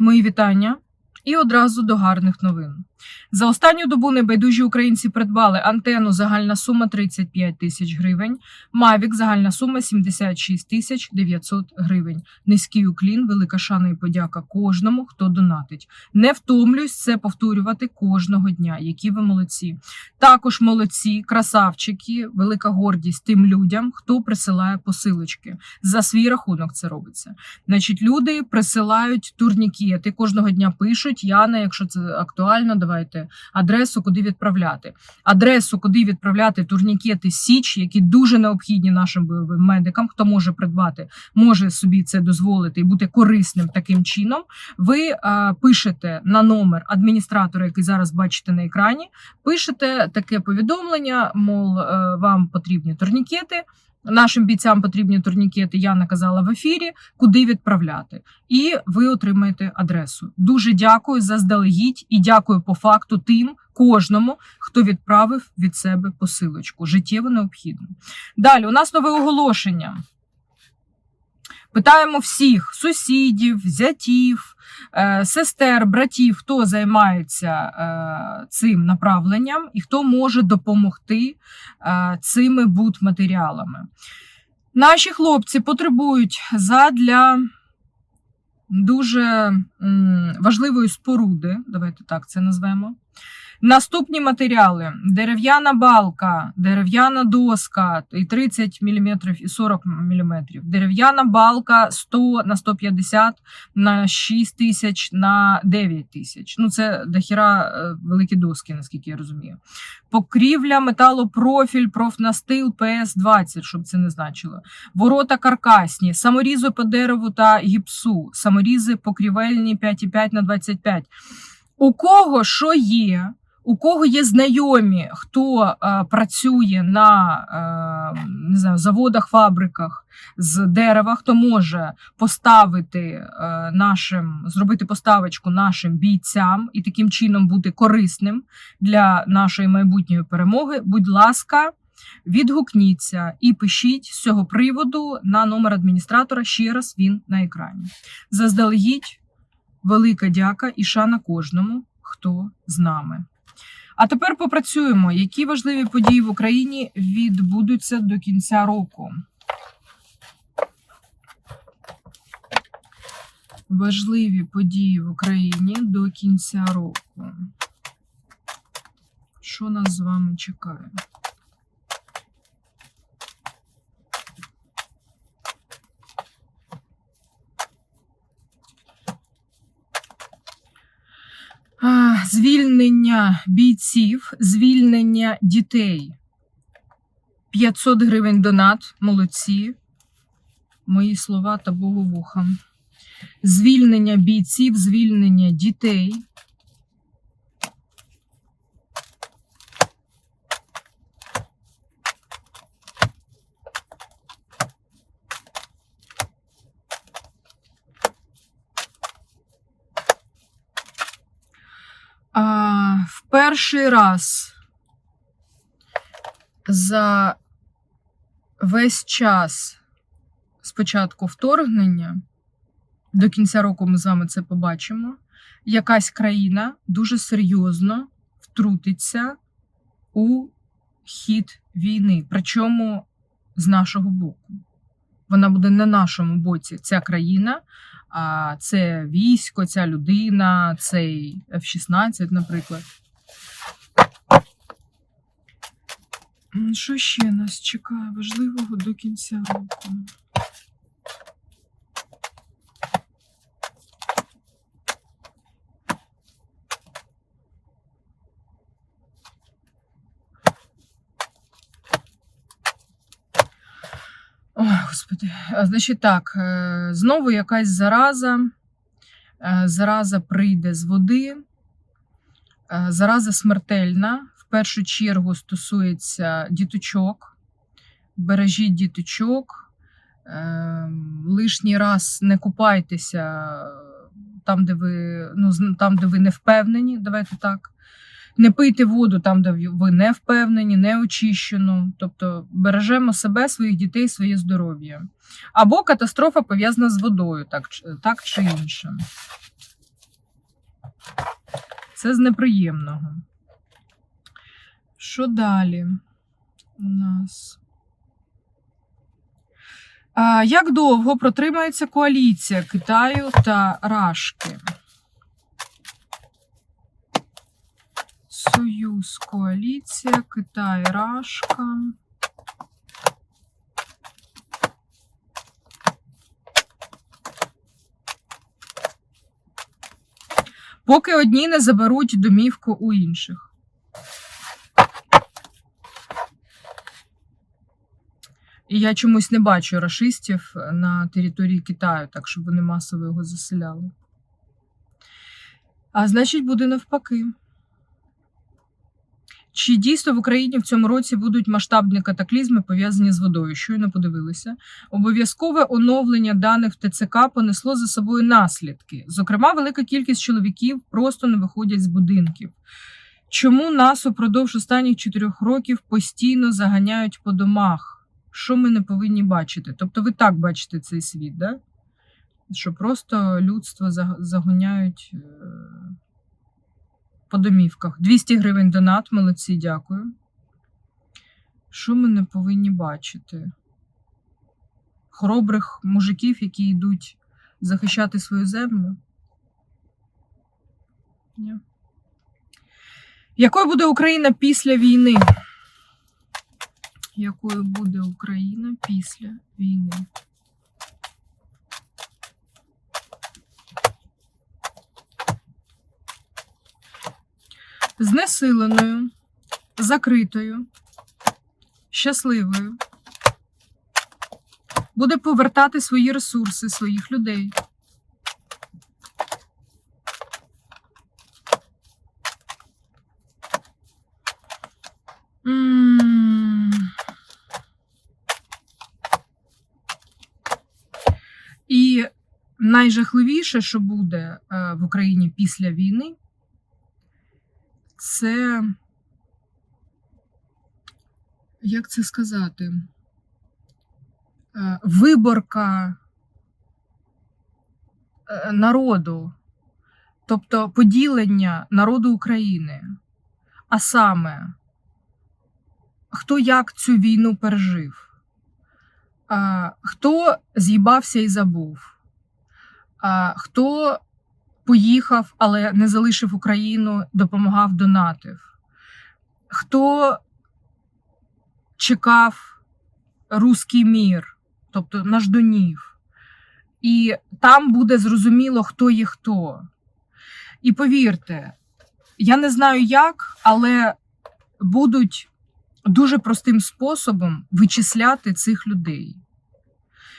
Мої вітання. І одразу до гарних новин. За останню добу небайдужі українці придбали антенну загальна сума 35 тисяч гривень, Мавік загальна сума 76 тисяч 900 гривень. Низький уклін, велика шана і подяка кожному, хто донатить. Не втомлююсь це повторювати кожного дня. Які ви молодці. Також молодці, красавчики, велика гордість тим людям, хто присилає посилочки. За свій рахунок це робиться. Значить, люди присилають турнікети, кожного дня пишуть. Яна, якщо це актуально, давайте адресу, куди відправляти. Адресу, куди відправляти турнікети Січ, які дуже необхідні нашим бойовим медикам. Хто може придбати, може собі це дозволити і бути корисним таким чином. Ви а, пишете на номер адміністратора, який зараз бачите на екрані. Пишете таке повідомлення, мов е, вам потрібні турнікети. Нашим бійцям потрібні турнікети, я наказала в ефірі, куди відправляти. І ви отримаєте адресу. Дуже дякую заздалегідь і дякую по факту тим, кожному, хто відправив від себе посилочку. Життєво необхідно. Далі, у нас нове оголошення. Питаємо всіх сусідів, зятів, е, сестер, братів, хто займається е, цим направленням і хто може допомогти е, цими будматеріалами. Наші хлопці потребують задля дуже важливої споруди, давайте так це назвемо. Наступні матеріали: дерев'яна балка, дерев'яна доска і 30 мм і 40 мм, дерев'яна балка 100 на 150 на 6 тисяч на 9 тисяч. Ну, це дохіра е, великі доски, наскільки я розумію. Покрівля, металопрофіль, профнастил ПС-20, щоб це не значило. Ворота каркасні, саморізи по дереву та гіпсу, саморізи покрівельні 5,5 на 25. У кого що є? У кого є знайомі, хто е, працює на е, не знаю, заводах, фабриках з дерева, хто може поставити е, нашим, зробити поставочку нашим бійцям і таким чином бути корисним для нашої майбутньої перемоги, будь ласка, відгукніться і пишіть з цього приводу на номер адміністратора. Ще раз він на екрані. Заздалегідь, велика дяка і шана кожному, хто з нами. А тепер попрацюємо, які важливі події в Україні відбудуться до кінця року. Важливі події в Україні до кінця року. Що нас з вами чекає? Звільнення бійців, звільнення дітей. 500 гривень донат. Молодці. Мої слова та Богу вуха. Звільнення бійців, звільнення дітей. А, в перший раз за весь час з початку вторгнення, до кінця року ми з вами це побачимо, якась країна дуже серйозно втрутиться у хід війни, причому з нашого боку. Вона буде на нашому боці, ця країна, а це військо, ця людина, цей F-16, наприклад. Що ще нас чекає важливого до кінця року? Ой, господи. Значить так, е, знову якась зараза. Е, Зараза прийде з води. Е, Зараза смертельна. Першу чергу стосується діточок. Бережіть діточок. Е, Лишній раз не купайтеся там, де ви, ну, там, де ви не впевнені. Давайте так. Не пийте воду там, де ви не впевнені, не очищену. Тобто бережемо себе, своїх дітей, своє здоров'я. Або катастрофа пов'язана з водою, так, так чи інше. Це з неприємного. Що далі у нас? А, як довго протримається коаліція Китаю та Рашки? Союз, коаліція, Китай, Рашка. Поки одні не заберуть домівку у інших. І я чомусь не бачу рашистів на території Китаю, так щоб вони масово його заселяли. А значить, буде навпаки. Чи дійсно в Україні в цьому році будуть масштабні катаклізми пов'язані з водою? Щойно подивилися. Обов'язкове оновлення даних в ТЦК понесло за собою наслідки. Зокрема, велика кількість чоловіків просто не виходять з будинків. Чому нас упродовж останніх чотирьох років постійно заганяють по домах? Що ми не повинні бачити? Тобто, ви так бачите цей світ, да? що просто людство загоняють е, по домівках. 200 гривень донат, молодці, дякую. Що ми не повинні бачити? Хоробрих мужиків, які йдуть захищати свою землю? Ні. Якою буде Україна після війни? Якою буде Україна після війни? Знесиленою, закритою, щасливою. Буде повертати свої ресурси, своїх людей. М. І найжахливіше, що буде е, в Україні після війни, це як це сказати? Е, Виборка е, народу, тобто поділення народу України, а саме, хто як цю війну пережив, хто з'їбався і забув, хто поїхав, але не залишив Україну, допомагав, донатив, хто чекав руський мір, тобто на ждунів. І там буде зрозуміло, хто є хто. І повірте, я не знаю як, але будуть дуже простим способом вичисляти цих людей.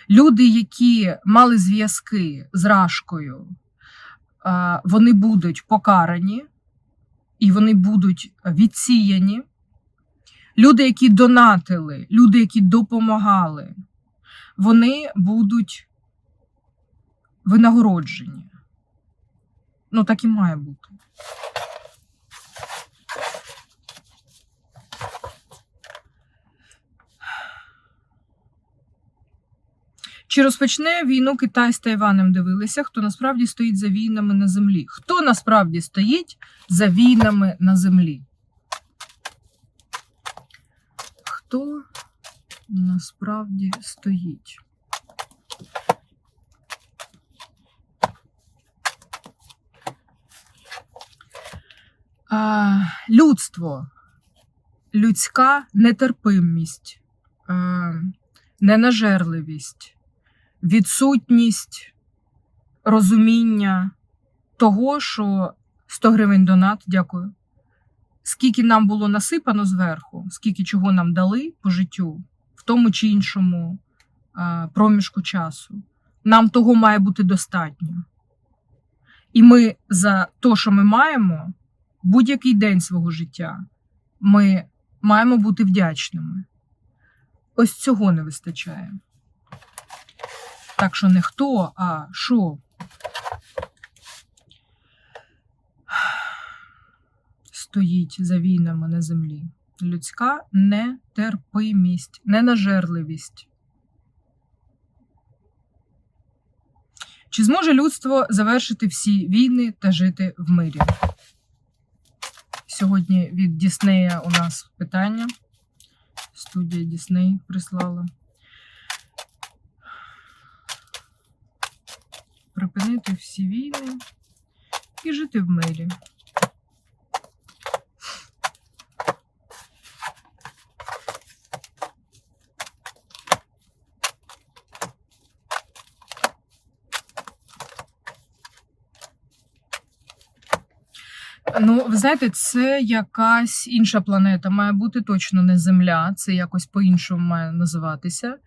Люди, які мали зв'язки з Рашкою, е, вони будуть покарані і вони будуть відсіяні. Люди, які донатили, люди, які допомагали, вони будуть винагороджені. Ну, так і має бути. Чи розпочне війну Китай з Тайванем? Дивилися, хто насправді стоїть за війнами на землі? Хто насправді стоїть за війнами на землі? Хто насправді стоїть? А, людство, людська нетерпимість, е, ненажерливість, відсутність розуміння того, що 100 гривень донат, дякую. Скільки нам було насипано зверху, скільки чого нам дали по життю в тому чи іншому е, проміжку часу, нам того має бути достатньо. І ми за те, що ми маємо, будь-який день свого життя, ми маємо бути вдячними. Ось цього не вистачає. Так що не хто, а що. Стоїть за війнами на землі. Людська нетерпимість, ненажерливість. Чи зможе людство завершити всі війни та жити в мирі? сьогодні від Діснея у нас питання. Студія Дісней прислала. Припинити всі війни і жити в мирі. Ну, ви знаєте, це якась інша планета має бути точно не Земля, це якось по-іншому має називатися.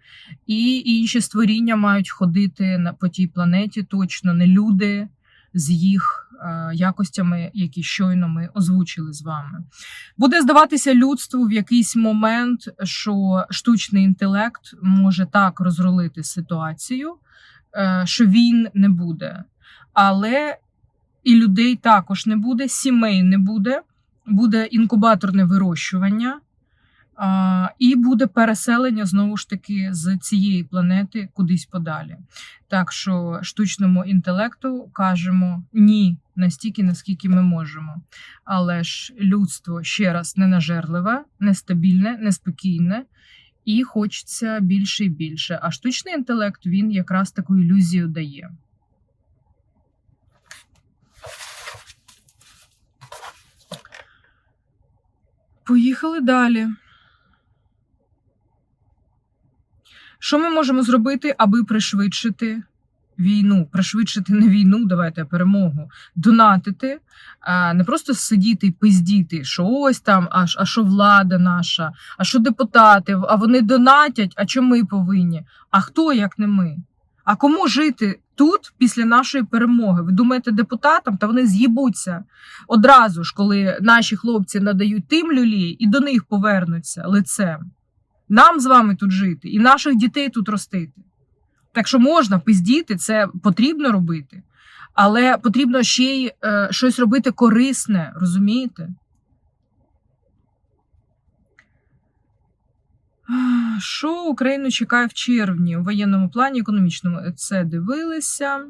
І інші створіння мають ходити на по тій планеті, точно не люди з їх е, якостями, які щойно ми озвучили з вами. Буде здаватися людству в якийсь момент, що штучний інтелект може так розрулити ситуацію, е, що він не буде. Але і людей також не буде, сімей не буде, буде інкубаторне вирощування, а, і буде переселення знову ж таки з цієї планети кудись подалі. Так що штучному інтелекту кажемо ні настільки, наскільки ми можемо. Але ж людство ще раз ненажерливе, нестабільне, неспокійне. І хочеться більше і більше. А штучний інтелект він якраз таку ілюзію дає. Поїхали далі. Що ми можемо зробити, аби пришвидшити війну? Пришвидшити не війну, давайте а перемогу, донатити, а не просто сидіти і пиздіти, що ось там, а, а що влада наша, а що депутати, а вони донатять, а чому ми повинні? А хто як не ми? А кому жити тут після нашої перемоги? Ви думаєте, депутатам? Та вони з'їбуться одразу ж, коли наші хлопці надають тим люлі і до них повернуться лицем. Нам з вами тут жити і наших дітей тут ростити. Так що можна пиздіти, це потрібно робити, але потрібно ще й е, щось робити корисне, розумієте? Що Україну чекає в червні у воєнному плані, економічному це дивилися.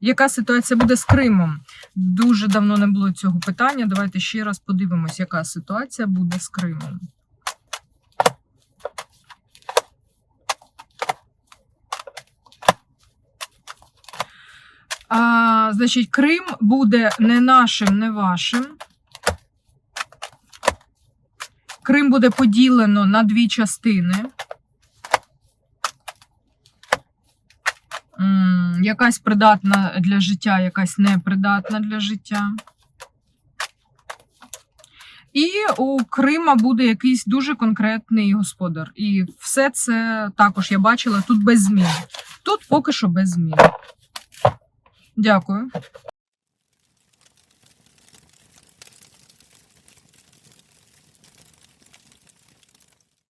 Яка ситуація буде з Кримом? Дуже давно не було цього питання. Давайте ще раз подивимось, яка ситуація буде з Кримом. А, значить, Крим буде не нашим, не вашим. Крим буде поділено на дві частини. Якась придатна для життя, якась непридатна для життя. І у Крима буде якийсь дуже конкретний господар. І все це також я бачила тут без змін. Тут поки що без змін. Дякую.